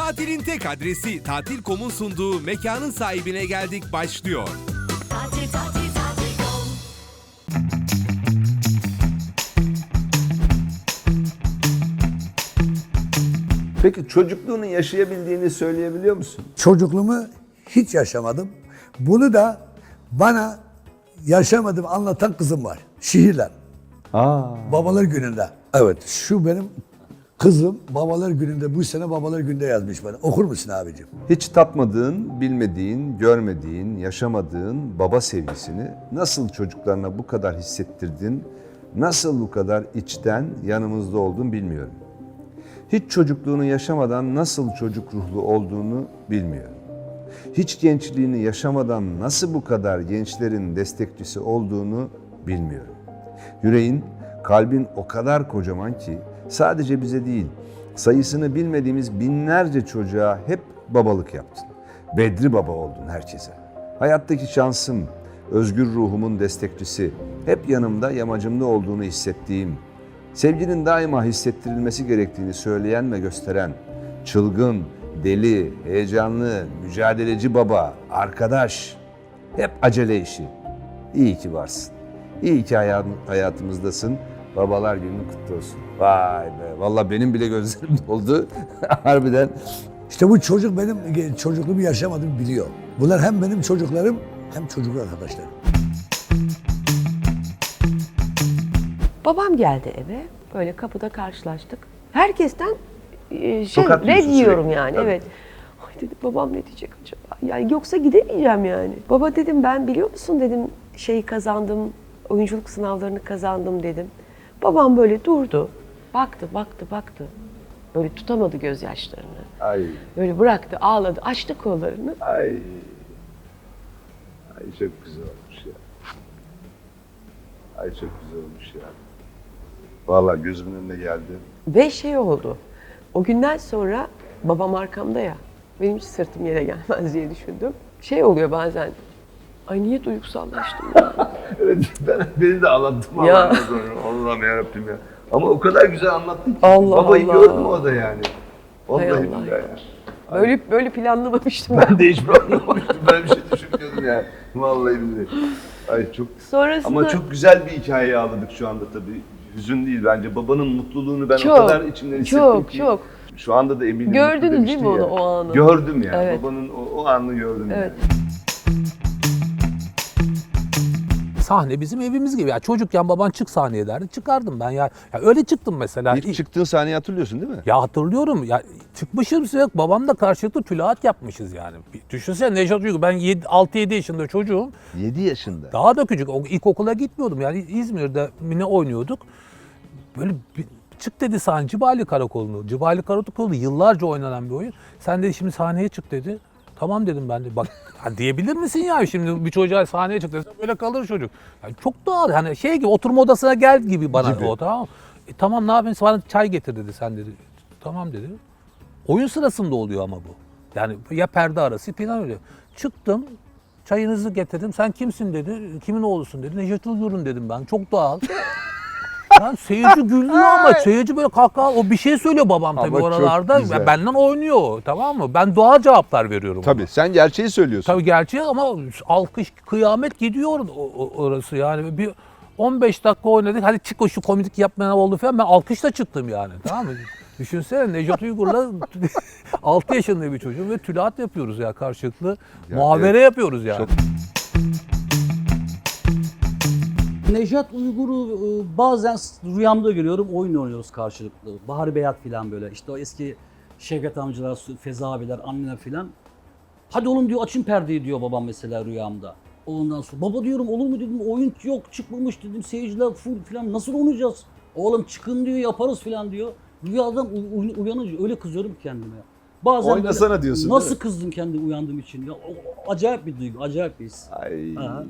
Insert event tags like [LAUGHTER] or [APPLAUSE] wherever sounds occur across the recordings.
Tatilin tek adresi Tatil.com'un sunduğu mekanın sahibine geldik başlıyor. Tatil tatil tatil kom. Peki çocukluğunu yaşayabildiğini söyleyebiliyor musun? Çocukluğumu hiç yaşamadım. Bunu da bana yaşamadım anlatan kızım var. Şiirler. Aa. Babalar gününde. Evet şu benim kızım babalar gününde bu sene babalar gününde yazmış bana. Okur musun abicim? Hiç tatmadığın, bilmediğin, görmediğin, yaşamadığın baba sevgisini nasıl çocuklarına bu kadar hissettirdin, nasıl bu kadar içten yanımızda oldun bilmiyorum. Hiç çocukluğunu yaşamadan nasıl çocuk ruhlu olduğunu bilmiyorum. Hiç gençliğini yaşamadan nasıl bu kadar gençlerin destekçisi olduğunu bilmiyorum. Yüreğin, kalbin o kadar kocaman ki sadece bize değil, sayısını bilmediğimiz binlerce çocuğa hep babalık yaptın. Bedri baba oldun herkese. Hayattaki şansım, özgür ruhumun destekçisi, hep yanımda, yamacımda olduğunu hissettiğim, sevginin daima hissettirilmesi gerektiğini söyleyen ve gösteren, çılgın, deli, heyecanlı, mücadeleci baba, arkadaş, hep acele işi. İyi ki varsın. İyi ki hayat- hayatımızdasın. Babalar günün kutlu olsun. Vay be. Vallahi benim bile gözlerim [LAUGHS] doldu. Harbiden. İşte bu çocuk benim çocukluğumu yaşamadığımı biliyor. Bunlar hem benim çocuklarım hem çocuk arkadaşlarım. Babam geldi eve. Böyle kapıda karşılaştık. Herkesten e, şey Tokat red yiyorsun yiyorum sürekli, yani. tabii. Evet. Ay dedim babam ne diyecek acaba? Yani yoksa gidemeyeceğim yani. Baba dedim ben biliyor musun dedim şeyi kazandım. Oyunculuk sınavlarını kazandım dedim. Babam böyle durdu. Baktı, baktı, baktı. Böyle tutamadı gözyaşlarını. Ay, Böyle bıraktı, ağladı, açtı kollarını. ay. Ay çok güzel olmuş ya. Ay çok güzel olmuş ya. Vallahi gözümün önüne geldi. Ve şey oldu. O günden sonra babam arkamda ya. Benim hiç sırtım yere gelmez diye düşündüm. Şey oluyor bazen. Ay niye duygusallaştım ya? [LAUGHS] Evet, ben, beni de ağlattım Ya. Allah'ım yarabbim ya. Ama o kadar güzel anlattın ki. Allah Babayı Allah. gördüm o da yani. Vallahi Allah billahi ya. Böyle böyle planlamamıştım ben. Ben de hiç anlamamıştım. Ben bir şey düşünmüyordum ya. Vallahi billahi. Ay çok Sonrasında Ama çok güzel bir hikayeyi ağladık şu anda tabii. Hüzün değil bence. Babanın mutluluğunu ben Çok, o kadar içimden hissettim çok, ki. çok. Şu anda da eminim. Gördünüz değil mi onu, ya. o anı? Gördüm yani. Evet. Babanın o, o anını gördüm. Evet. Yani. Sahne bizim evimiz gibi. Ya çocukken baban çık sahneye derdi. Çıkardım ben ya. ya öyle çıktım mesela. İlk çıktığın sahneyi hatırlıyorsun değil mi? Ya hatırlıyorum ya çıkmışız yok babamla karşılıklı tülahat yapmışız yani. Düşünsene Nejat Uygur ben 6-7 yaşında çocuğum. 7 yaşında. Daha da küçük. İlkokula gitmiyordum yani İzmir'de ne oynuyorduk. Böyle bir, çık dedi sahne Cibali Karakolu'nu. Cibali Karakolu yıllarca oynanan bir oyun. Sen dedi şimdi sahneye çık dedi. Tamam dedim ben de. Bak ha diyebilir misin ya şimdi bir çocuğa sahneye çık desen böyle kalır çocuk. Yani çok doğal hani şey gibi oturma odasına gel gibi bana Gibi. o tamam. E, tamam ne yapayım bana çay getir dedi sen dedi. Tamam dedi. Oyun sırasında oluyor ama bu. Yani ya perde arası falan öyle. Çıktım çayınızı getirdim. Sen kimsin dedi. Kimin oğlusun dedi. Necdet Uygur'un dedim ben. Çok doğal. Lan seyirci gülüyor ama seyirci böyle kahkaha o bir şey söylüyor babam tabii Ama çok oralarda. güzel. Benden oynuyor tamam mı? Ben doğal cevaplar veriyorum. Tabii sen gerçeği söylüyorsun. Tabii gerçeği ama alkış kıyamet gidiyor o- o- orası yani. Bir 15 dakika oynadık. Hadi çık o şu komik yapmayan oldu falan. Ben alkışla çıktım yani. Tamam mı? [LAUGHS] Düşünsene Nejat Uygur'la [LAUGHS] 6 yaşında bir çocuğum ve tülahat yapıyoruz ya karşılıklı. Ya muhabere evet. yapıyoruz yani. Çok- Nejat Uygur'u e, bazen rüyamda görüyorum, oyun oynuyoruz karşılıklı. Bahar Beyat filan böyle. İşte o eski Şevket amcalar, Feza abiler, anneler filan. Hadi oğlum diyor açın perdeyi diyor babam mesela rüyamda. Ondan sonra baba diyorum olur mu dedim oyun yok çıkmamış dedim seyirciler full filan nasıl oynayacağız? Oğlum çıkın diyor yaparız filan diyor. Rüyadan uyanınca öyle kızıyorum kendime. Bazen böyle, Oynasana diyorsun, Nasıl mi? kızdım kendi uyandığım için ya. Acayip bir duygu, acayip bir his. Ay. Aha.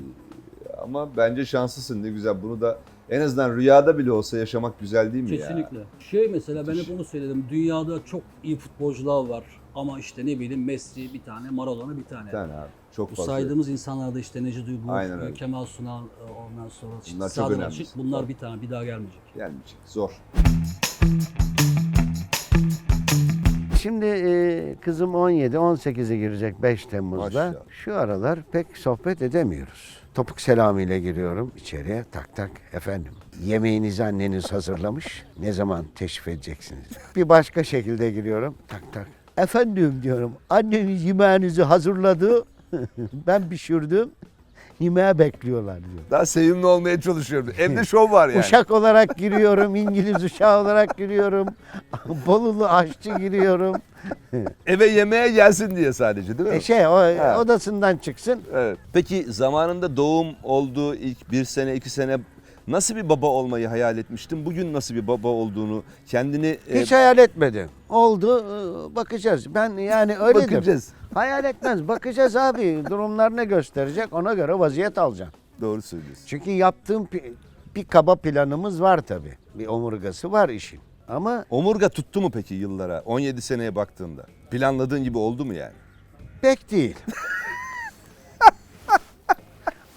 Ama bence şanslısın ne güzel. Bunu da en azından rüyada bile olsa yaşamak güzel değil mi ya? Kesinlikle. Şey mesela ben hep onu söyledim. Dünyada çok iyi futbolcular var. Ama işte ne bileyim Messi bir tane, Maradona bir tane. Bir tane abi. Çok Bu fazla. saydığımız insanlarda işte Necip Uygur, Aynen öyle. Kemal Sunal, e, ondan sonra işte Bunlar çok Serdar önemli. Açık. Bunlar bir tane, bir daha gelmeyecek. Gelmeyecek. Zor. şimdi e, kızım 17, 18'e girecek 5 Temmuz'da. Maşallah. Şu aralar pek sohbet edemiyoruz. Topuk selamıyla giriyorum içeriye. Tak tak efendim. Yemeğinizi anneniz hazırlamış. Ne zaman teşrif edeceksiniz? Bir başka şekilde giriyorum. Tak tak. Efendim diyorum. Anneniz yemeğinizi hazırladı. [LAUGHS] ben pişirdim. Yemeğe bekliyorlar diyor. Daha sevimli olmaya çalışıyorum. Evde şov var yani. Uşak olarak giriyorum, İngiliz uşağı olarak giriyorum, [LAUGHS] Bolulu aşçı giriyorum. Eve yemeğe gelsin diye sadece değil mi? E şey o odasından çıksın. Evet. Peki zamanında doğum oldu ilk bir sene iki sene nasıl bir baba olmayı hayal etmiştin? Bugün nasıl bir baba olduğunu kendini e, Hiç hayal etmedim. Oldu, e, bakacağız. Ben yani öyle bakacağız. Hayal etmez, bakacağız abi. Durumlar ne gösterecek ona göre vaziyet alacağım. Doğru söylüyorsun. Çünkü yaptığım pi- bir kaba planımız var tabii. Bir omurgası var işin. Ama Omurga tuttu mu peki yıllara? 17 seneye baktığında. Planladığın gibi oldu mu yani? pek değil. [LAUGHS]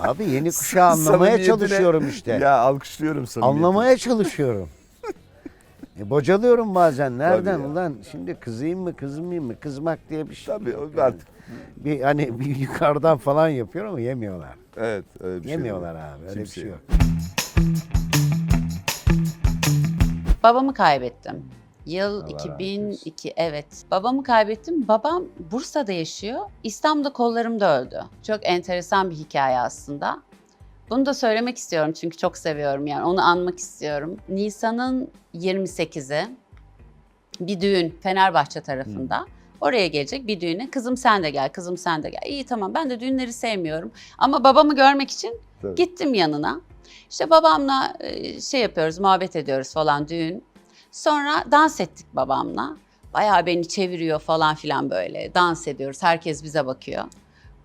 Abi yeni [LAUGHS] kuşağı anlamaya Samimiyetine- çalışıyorum işte. Ya alkışlıyorum samimiyetini. Anlamaya çalışıyorum. E, bocalıyorum bazen. Nereden ya. ulan? Şimdi kızayım mı kızmayayım mı? Kızmak diye bir şey. Tabii yok o artık. Bir hani [LAUGHS] bir yukarıdan falan yapıyor ama yemiyorlar. Evet öyle bir şey. yemiyorlar abi. Öyle bir Kimse şey yok. Babamı kaybettim. Yıl 2002 evet. Babamı kaybettim. Babam Bursa'da yaşıyor. İstanbul'da kollarımda öldü. Çok enteresan bir hikaye aslında. Bunu da söylemek istiyorum çünkü çok seviyorum yani onu anmak istiyorum. Nisan'ın 28'i bir düğün Fenerbahçe tarafında. Oraya gelecek bir düğüne. Kızım sen de gel, kızım sen de gel. İyi tamam ben de düğünleri sevmiyorum. Ama babamı görmek için Tabii. gittim yanına. İşte babamla e, şey yapıyoruz, muhabbet ediyoruz falan düğün. Sonra dans ettik babamla. Bayağı beni çeviriyor falan filan böyle. Dans ediyoruz. Herkes bize bakıyor.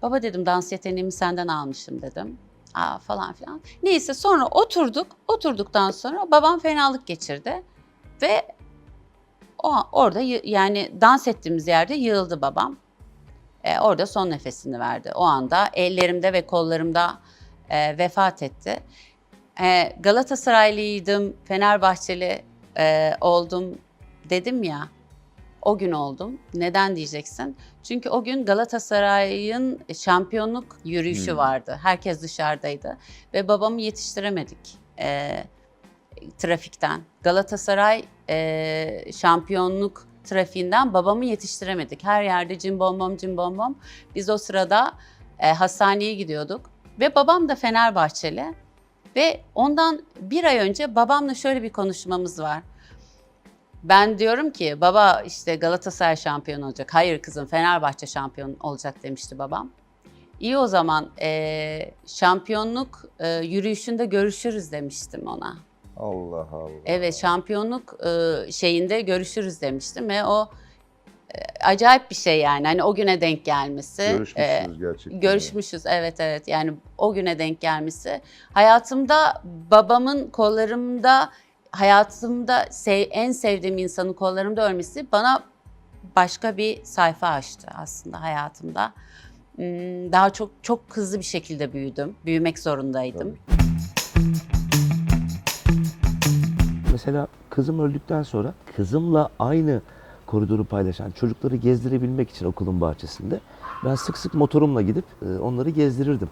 Baba dedim dans yeteneğimi senden almışım dedim. Aa falan filan. Neyse sonra oturduk. Oturduktan sonra babam fenalık geçirdi. Ve o orada yani dans ettiğimiz yerde yığıldı babam. E, orada son nefesini verdi. O anda ellerimde ve kollarımda e, vefat etti. E, Galatasaraylıydım, Fenerbahçeli e, oldum dedim ya. O gün oldum. Neden diyeceksin? Çünkü o gün Galatasaray'ın şampiyonluk yürüyüşü vardı. Herkes dışarıdaydı. Ve babamı yetiştiremedik e, trafikten. Galatasaray e, şampiyonluk trafiğinden babamı yetiştiremedik. Her yerde cimbom bom cimbom bom. Biz o sırada e, hastaneye gidiyorduk. Ve babam da Fenerbahçeli. Ve ondan bir ay önce babamla şöyle bir konuşmamız var. Ben diyorum ki baba işte Galatasaray şampiyon olacak. Hayır kızım Fenerbahçe şampiyon olacak demişti babam. İyi o zaman eee, şampiyonluk eee, yürüyüşünde görüşürüz demiştim ona. Allah Allah. Evet şampiyonluk eee, şeyinde görüşürüz demiştim ve o acayip bir şey yani hani o güne denk gelmesi. eee, Görüşmüşsünüz gerçekten. Görüşmüşüz evet evet yani o güne denk gelmesi. Hayatımda babamın kollarımda hayatımda sev- en sevdiğim insanın kollarımda ölmesi bana başka bir sayfa açtı aslında hayatımda. Hmm, Daha çok çok hızlı bir şekilde büyüdüm. Büyümek zorundaydım. Mesela kızım öldükten sonra kızımla aynı koridoru paylaşan çocukları gezdirebilmek için okulun bahçesinde ben sık sık motorumla gidip e, onları gezdirirdim.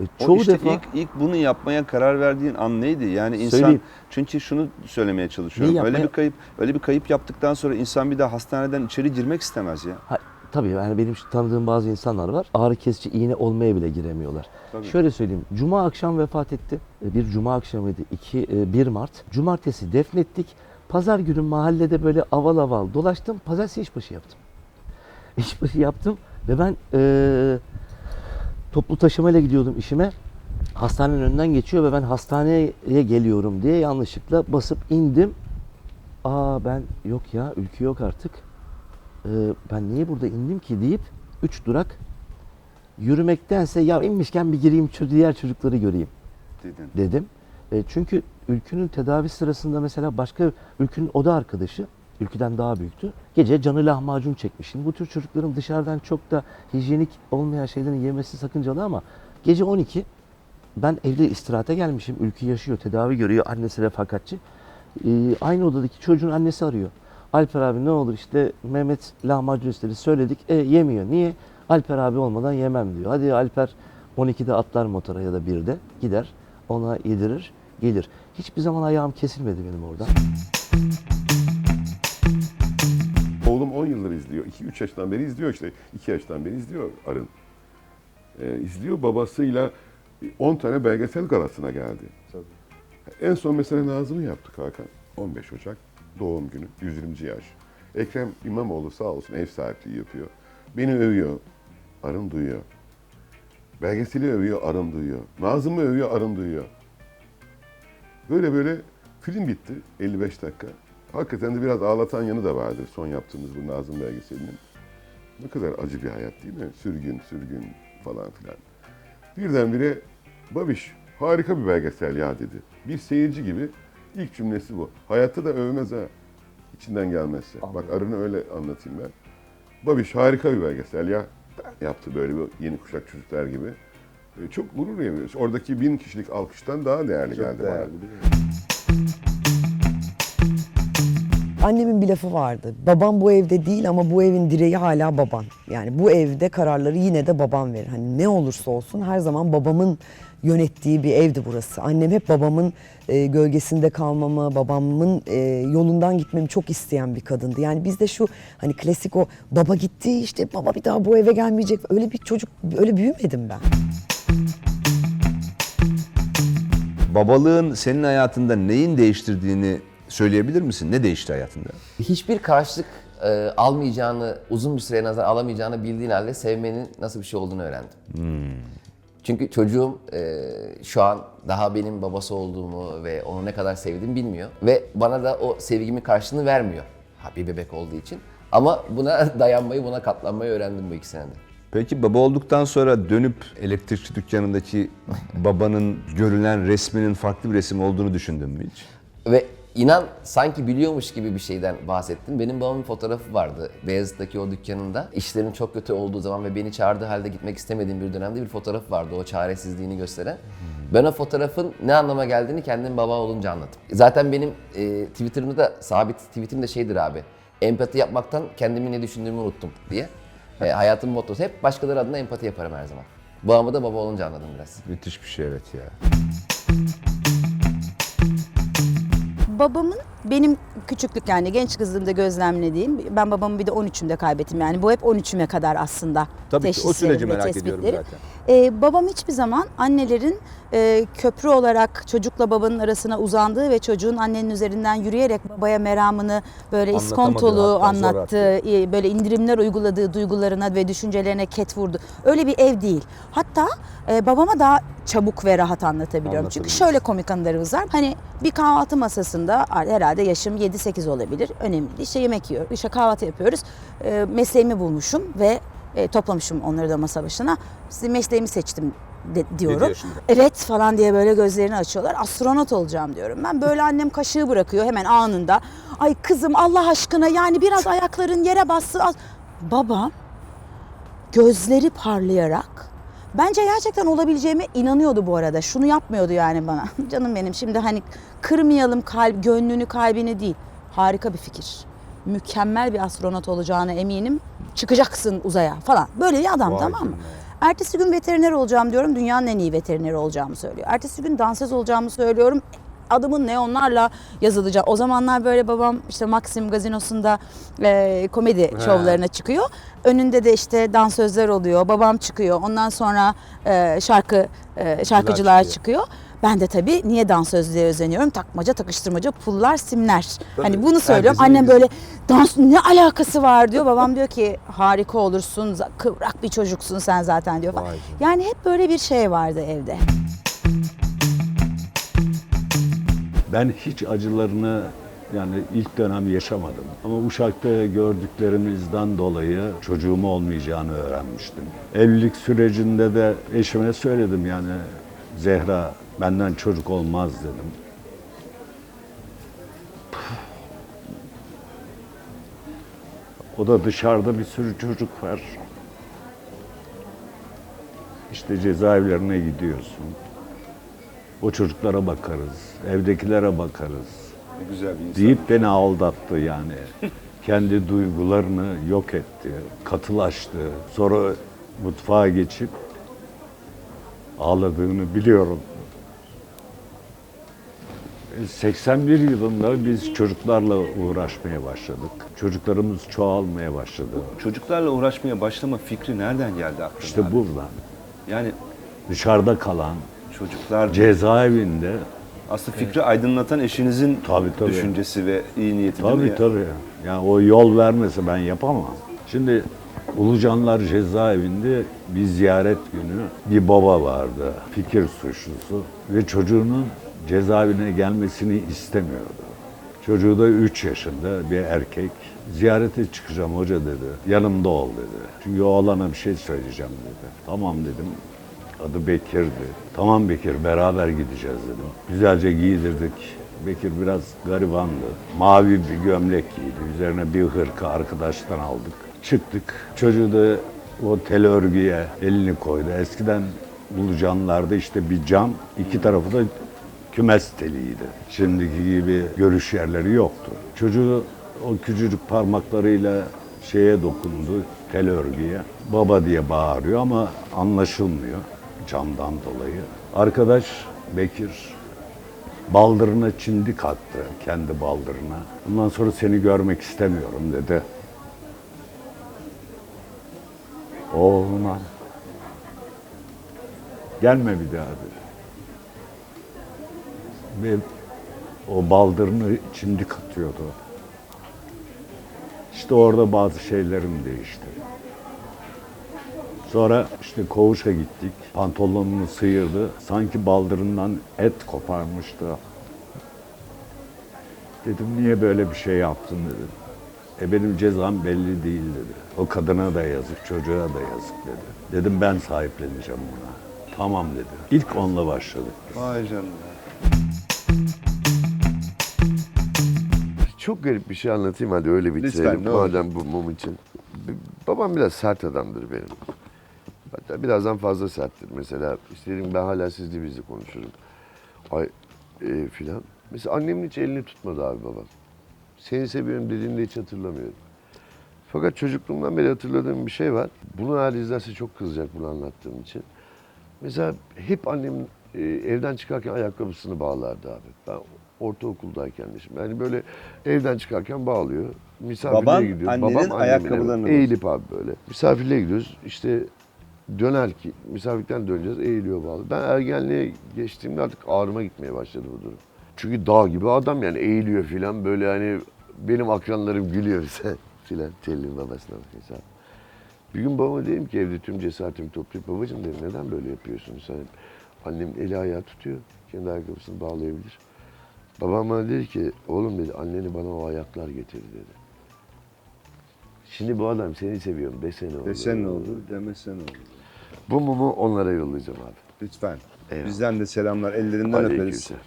E, O Çoğu işte defa ilk, ilk bunu yapmaya karar verdiğin an neydi? Yani insan Söyleyeyim. çünkü şunu söylemeye çalışıyorum. Neyi Öyle yapmaya- bir kayıp öyle bir kayıp yaptıktan sonra insan bir daha hastaneden içeri girmek istemez ya. Ha, tabii yani benim tanıdığım bazı insanlar var. Ağrı kesici iğne olmaya bile giremiyorlar. Tabii. Şöyle söyleyeyim. Cuma akşam vefat etti. E, Bir cuma akşamıydı. 2 1 Mart. Cumartesi defnettik. Pazar günü mahallede böyle aval aval dolaştım. Pazartesi işbaşı yaptım. [LAUGHS] İşbaşı yaptım ve ben e, toplu taşımayla gidiyordum işime. Hastanenin önünden geçiyor ve ben hastaneye geliyorum diye yanlışlıkla basıp indim. Aa ben yok ya ülke yok artık. Ee, ben niye burada indim ki deyip 3 durak yürümektense ya inmişken bir gireyim diğer çocukları göreyim Dedin. dedim. E, çünkü ülkünün tedavi sırasında mesela başka ülkünün oda arkadaşı ülküden daha büyüktü. Gece canı lahmacun çekmiş. Şimdi bu tür çocukların dışarıdan çok da hijyenik olmayan şeylerin yemesi sakıncalı ama gece 12 ben evde istirahate gelmişim. Ülkü yaşıyor, tedavi görüyor. Annesi refakatçi. E, aynı odadaki çocuğun annesi arıyor. Alper abi ne olur işte Mehmet lahmacun istedi söyledik. E yemiyor. Niye? Alper abi olmadan yemem diyor. Hadi Alper 12'de atlar motora ya da 1'de gider. Ona yedirir gelir. Hiçbir zaman ayağım kesilmedi benim orada. Oğlum 10 yıldır izliyor. 2-3 yaştan beri izliyor işte. 2 yaştan beri izliyor Arın. Ee, izliyor babasıyla 10 tane belgesel galasına geldi. En son mesela Nazım'ı yaptık Hakan. 15 Ocak doğum günü 120. yaş. Ekrem İmamoğlu sağ olsun ev sahipliği yapıyor. Beni övüyor. Arın duyuyor. Belgeseli övüyor, Arın duyuyor. Nazım'ı övüyor, Arın duyuyor. Böyle böyle film bitti 55 dakika. Hakikaten de biraz ağlatan yanı da vardır son yaptığımız bu Nazım belgeselinin. Ne kadar acı bir hayat değil mi? Sürgün, sürgün falan filan. Birdenbire Babiş harika bir belgesel ya dedi. Bir seyirci gibi ilk cümlesi bu. Hayatta da övmez ha. İçinden gelmezse. Bak Arın'ı öyle anlatayım ben. Babiş harika bir belgesel ya. Yaptı böyle bir yeni kuşak çocuklar gibi. E, Çok gurur duyuyoruz. Oradaki bin kişilik alkıştan daha değerli geldi bana. Annemin bir lafı vardı. Babam bu evde değil ama bu evin direği hala baban. Yani bu evde kararları yine de babam verir. Hani ne olursa olsun her zaman babamın yönettiği bir evdi burası. Annem hep babamın e, gölgesinde kalmamı, babamın e, yolundan gitmemi çok isteyen bir kadındı. Yani bizde şu hani klasik o baba gitti işte baba bir daha bu eve gelmeyecek. Öyle bir çocuk öyle büyümedim ben. Babalığın senin hayatında neyin değiştirdiğini söyleyebilir misin? Ne değişti hayatında? hiçbir karşılık e, almayacağını, uzun bir süre nazar alamayacağını bildiğin halde sevmenin nasıl bir şey olduğunu öğrendim. Çünkü çocuğum e, şu an daha benim babası olduğumu ve onu ne kadar sevdiğimi bilmiyor. Ve bana da o sevgimin karşılığını vermiyor. Ha, bir bebek olduğu için. Ama buna [LAUGHS] dayanmayı, buna katlanmayı öğrendim bu iki senede. Peki baba olduktan sonra dönüp elektrikçi dükkanındaki [LAUGHS] babanın görülen resminin farklı bir resim olduğunu düşündün mü hiç? Ve inan sanki biliyormuş gibi bir şeyden bahsettin. Benim babamın fotoğrafı vardı Beyazıt'taki o dükkanında. İşlerin çok kötü olduğu zaman ve beni çağırdığı halde gitmek istemediğim bir dönemde bir fotoğrafı vardı o çaresizliğini gösteren. Ben o fotoğrafın ne anlama geldiğini kendim baba olunca anladım. Zaten benim e, Twitter'ımda da sabit tweetim de şeydir abi. Empati yapmaktan kendimi ne düşündüğümü unuttum diye. E, hayatımın mottosu hep başkaları adına empati yaparım her zaman. Babamı da baba olunca anladım biraz. Müthiş bir şey evet ya. babamın benim küçüklük yani genç kızlığımda gözlemlediğim ben babamı bir de 13'ümde kaybettim yani bu hep 13'üme kadar aslında Tabii ki o süreci merak ediyorum zaten. Ee, babam hiçbir zaman annelerin e, köprü olarak çocukla babanın arasına uzandığı ve çocuğun annenin üzerinden yürüyerek babaya meramını böyle iskontolu hatta zor anlattığı, e, böyle indirimler uyguladığı duygularına ve düşüncelerine ket vurdu. Öyle bir ev değil. Hatta e, babama daha çabuk ve rahat anlatabiliyorum. Çünkü Anlatabiliriz. şöyle komik anılarımız var. Hani bir kahvaltı masasında herhalde yaşım 7-8 olabilir. Önemli değil. İşte yemek yiyor, işte kahvaltı yapıyoruz. E, mesleğimi bulmuşum ve e, toplamışım onları da masa başına. Size mesleğimi seçtim de- diyorum. Evet falan diye böyle gözlerini açıyorlar. Astronot olacağım diyorum. Ben böyle annem kaşığı bırakıyor hemen anında. Ay kızım Allah aşkına yani biraz ayakların yere bassın. Babam gözleri parlayarak bence gerçekten olabileceğime inanıyordu bu arada. Şunu yapmıyordu yani bana. [LAUGHS] Canım benim şimdi hani kırmayalım kalp, gönlünü kalbini değil. Harika bir fikir. Mükemmel bir astronot olacağına eminim. Çıkacaksın uzaya falan. Böyle bir adam Vay tamam mı? Ertesi gün veteriner olacağım diyorum. Dünyanın en iyi veterineri olacağımı söylüyor. Ertesi gün dansöz olacağımı söylüyorum. Adımın neonlarla yazılacağı. O zamanlar böyle babam işte Maxim gazinosunda e, komedi şovlarına çıkıyor. Önünde de işte dansözler oluyor. Babam çıkıyor. Ondan sonra e, şarkı e, şarkıcılar çıkıyor. çıkıyor. Ben de tabii niye dansözlüğe özeniyorum? Takmaca, takıştırmaca, pullar, simler. Hani bunu söylüyorum. Annem ilgisi. böyle dans ne alakası var diyor. Babam diyor ki harika olursun, kıvrak bir çocuksun sen zaten diyor. falan. Yani hep böyle bir şey vardı evde. Ben hiç acılarını yani ilk dönem yaşamadım. Ama Uşak'ta gördüklerimizden dolayı çocuğum olmayacağını öğrenmiştim. Evlilik sürecinde de eşime söyledim yani Zehra benden çocuk olmaz dedim. O da dışarıda bir sürü çocuk var. İşte cezaevlerine gidiyorsun. O çocuklara bakarız, evdekilere bakarız. güzel bir insan. Deyip beni aldattı yani. [LAUGHS] Kendi duygularını yok etti, katılaştı. Sonra mutfağa geçip ağladığını biliyorum. 81 yılında biz çocuklarla uğraşmaya başladık. Çocuklarımız çoğalmaya başladı. Çocuklarla uğraşmaya başlama fikri nereden geldi aklına? İşte abi? buradan. Yani Dışarıda kalan, çocuklar cezaevinde aslında fikri aydınlatan eşinizin Tabii, tabii. düşüncesi ve iyi niyeti değil mi Tabii ya? tabii. Yani o yol vermese ben yapamam. Şimdi Ulucanlar cezaevinde bir ziyaret günü bir baba vardı. Fikir suçlusu ve çocuğunun cezaevine gelmesini istemiyordu. Çocuğu da 3 yaşında bir erkek. Ziyarete çıkacağım hoca dedi. Yanımda ol dedi. Çünkü oğlana bir şey söyleyeceğim dedi. Tamam dedim. Adı Bekir'di. Tamam Bekir beraber gideceğiz dedim. Güzelce giydirdik. Bekir biraz garibandı. Mavi bir gömlek giydi. Üzerine bir hırka arkadaştan aldık. Çıktık. Çocuğu da o tel örgüye elini koydu. Eskiden Ulucanlar'da işte bir cam, iki tarafı da kümes teliydi. Şimdiki gibi görüş yerleri yoktu. Çocuğu o küçücük parmaklarıyla şeye dokundu, tel örgüye. Baba diye bağırıyor ama anlaşılmıyor camdan dolayı. Arkadaş Bekir baldırına çindik attı, kendi baldırına. Bundan sonra seni görmek istemiyorum dedi. Oğluma gelme bir daha dedi. Ve o baldırını çimdik atıyordu. İşte orada bazı şeylerim değişti. Sonra işte koğuşa gittik. Pantolonunu sıyırdı. Sanki baldırından et koparmıştı. Dedim niye böyle bir şey yaptın dedim. E benim cezam belli değil dedi. O kadına da yazık, çocuğa da yazık dedi. Dedim ben sahipleneceğim buna. Tamam dedi. İlk onunla başladık. Vay canına. Çok garip bir şey anlatayım hadi öyle bitirelim. Lütfen, ne olur. Madem bu mum için. Babam biraz sert adamdır benim. Hatta birazdan fazla serttir. Mesela istedim ben hala siz divizi konuşurum. Ay e, filan. Mesela annemin hiç elini tutmadı abi babam. Seni seviyorum dediğinde hiç hatırlamıyorum. Fakat çocukluğumdan beri hatırladığım bir şey var. Bunu eğer izlerse çok kızacak bunu anlattığım için. Mesela hep annem e, evden çıkarken ayakkabısını bağlardı abi. Ben ortaokuldayken de şimdi. Yani böyle evden çıkarken bağlıyor. Misafirliğe Baban gidiyor. annenin ayakkabılarını evet. Eğilip abi böyle. Misafirliğe gidiyoruz. İşte döner ki misafirlikten döneceğiz eğiliyor bağlı. Ben ergenliğe geçtiğimde artık ağrıma gitmeye başladı bu durum. Çünkü dağ gibi adam yani eğiliyor filan böyle hani benim akranlarım gülüyor bize [LAUGHS] filan. Telli'nin babasına bak hesap. Bir gün babama dedim ki evde tüm cesaretimi toplayıp babacığım dedim neden böyle yapıyorsun sen? Annem eli ayağı tutuyor. Kendi ayakkabısını bağlayabilir. Babam bana dedi ki oğlum dedi anneni bana o ayaklar getirdi dedi. Şimdi bu adam seni seviyorum desene oldu. Desen ne oldu, demesen ne oldu? Bu mumu onlara yollayacağım abi. Lütfen. Eyvallah. Bizden de selamlar. Ellerinden öperiz. Aleykümselam.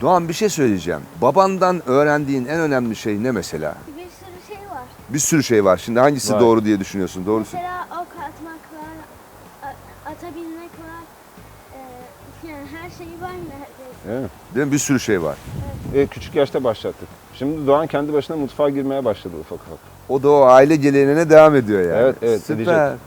Doğan bir şey söyleyeceğim. Babandan öğrendiğin en önemli şey ne mesela? Bir sürü şey var. Bir sürü şey var. Şimdi hangisi Var. doğru diye düşünüyorsun? Doğrusu. Mesela ok atmak var, a- ata binmek var. Ee, [LAUGHS] yani her şey var neredeyse. Evet. Değil mi? Bir sürü şey var. E, küçük yaşta başlattık. Şimdi Doğan kendi başına mutfağa girmeye başladı ufak ufak. O da o aile geleneğine devam ediyor yani. Evet, evet, Süper. edecek.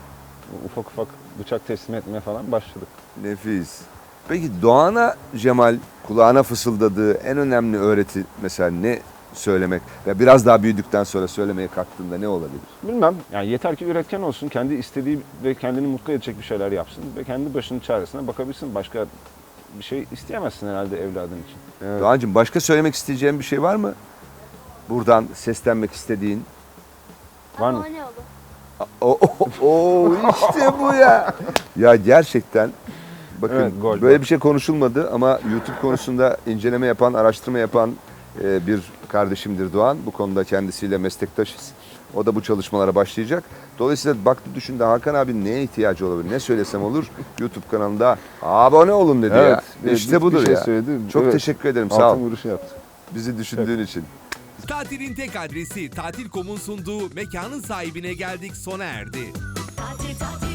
Ufak ufak bıçak teslim etmeye falan başladık. Nefis. Peki Doğan'a Cemal kulağına fısıldadığı en önemli öğreti mesela ne söylemek ve biraz daha büyüdükten sonra söylemeye kalktığında ne olabilir? Bilmem. Yani yeter ki üretken olsun, kendi istediği ve kendini mutlu edecek bir şeyler yapsın ve kendi başının çaresine bakabilsin. Başka bir şey isteyemezsin herhalde evladın için. Doğancığım başka söylemek isteyeceğin bir şey var mı? Buradan seslenmek istediğin. Var mı? Abone olun. O, o, [LAUGHS] o işte bu ya. Ya gerçekten bakın Evet, gol, böyle gol. bir şey konuşulmadı ama YouTube konusunda inceleme yapan, araştırma yapan e, bir kardeşimdir Doğan. Bu konuda kendisiyle meslektaşız. O da bu çalışmalara başlayacak. Dolayısıyla baktı düşündü Hakan abi neye ihtiyacı olabilir? Ne söylesem olur? [LAUGHS] YouTube kanalında abone olun dedi ya. evet, İşte bir budur şey ya. söyledi. Çok Evet. teşekkür ederim. Sağ Altın ol. vuruşu yaptı. Bizi düşündüğün için. Tatilin tek adresi Tatil.com'un sunduğu mekanın sahibine geldik sona erdi. tatil tatil